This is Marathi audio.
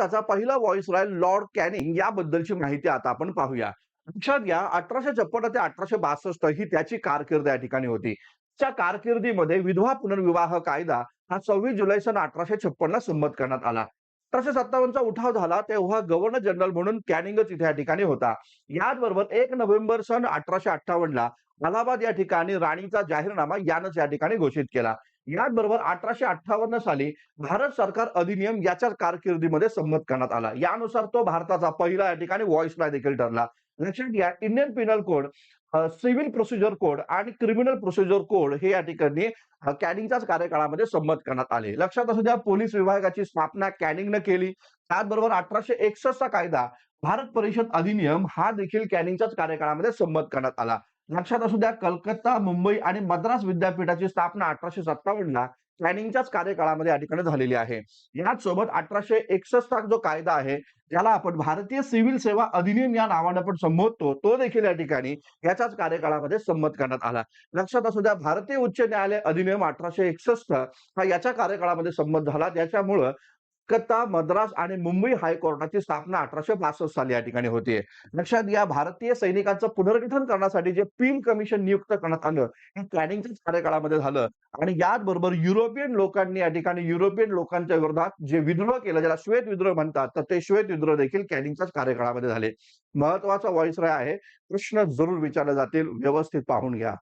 भारताचा पहिला व्हॉइस व्हॉइसरॉय लॉर्ड कॅनिंग याबद्दलची माहिती आता आपण पाहूया. लक्षात घ्या अठराशे छप्पन्न ते अठराशे बासष्ट ही त्याची कारकीर्द या ठिकाणी होती. त्या कारकिर्दीमध्ये विधवा पुनर्विवाह कायदा हा सव्वीस जुलै सन अठराशे छप्पन्न ला संमत करण्यात आला. अठराशे सत्तावन्नचा उठाव झाला तेव्हा गव्हर्नर जनरल म्हणून कॅनिंगच इथे या ठिकाणी होता. याचबरोबर एक नोव्हेंबर सन अठराशे अठ्ठावन्न ला अलाहाबाद या ठिकाणी राणीचा जाहीरनामा यानंच या ठिकाणी घोषित केला. याचबरोबर अठराशे अठ्ठावन्न साली भारत सरकार अधिनियम याच्या कारकिर्दीमध्ये संमत करण्यात आला. यानुसार तो भारताचा पहिला या ठिकाणी व्हॉइसरॉय देखील ठरला. लक्षात घ्या Indian penal code civil procedure code आणि क्रिमिनल प्रोसिजर कोड हे या ठिकाणी कॅनिंगच्याच कार्यकाळामध्ये संमत करण्यात आले. लक्षात असू द्या पोलीस विभागाची स्थापना कॅनिंगनं केली. त्याचबरोबर अठराशे एकसष्टचा कायदा भारत परिषद अधिनियम हा देखील कॅनिंगच्याच कार्यकाळामध्ये संमत करण्यात आला. लक्षात असू द्या कलकत्ता मुंबई आणि मद्रास विद्यापीठाची स्थापना अठराशे सत्तावन्नला ला कार्यकाळामध्ये या ठिकाणी झालेली आहे. याच सोबत अठराशे एकसष्ट जो कायदा आहे ज्याला आपण भारतीय सिव्हिल सेवा अधिनियम या नावाने पण संबोधतो तो देखील या ठिकाणी याच्याच कार्यकाळामध्ये संमत करण्यात आला. लक्षात असू द्या भारतीय उच्च न्यायालय अधिनियम अठराशे एकसष्ट हा याच्या कार्यकाळामध्ये संमत झाला त्याच्यामुळं कलकत्ता मद्रास आणि मुंबई हायकोर्टाची स्थापना अठराशे बासष्ट साली या ठिकाणी होते लक्षात घ्या भारतीय सैनिकांचं पुनर्गठन करण्यासाठी जे पिन कमिशन नियुक्त करण्यात आलं हे कॅनिंगच्याच कार्यकाळामध्ये झालं. आणि याच बरोबर युरोपियन लोकांनी या ठिकाणी युरोपियन लोकांच्या विरोधात जे विद्रोह केलं ज्याला श्वेत विद्रोह म्हणतात तर ते श्वेत विद्रोह देखील कॅनिंगच्याच कार्यकाळामध्ये झाले. महत्त्वाचा व्हॉइस आहे प्रश्न जरूर विचारले जातील व्यवस्थित पाहून घ्या.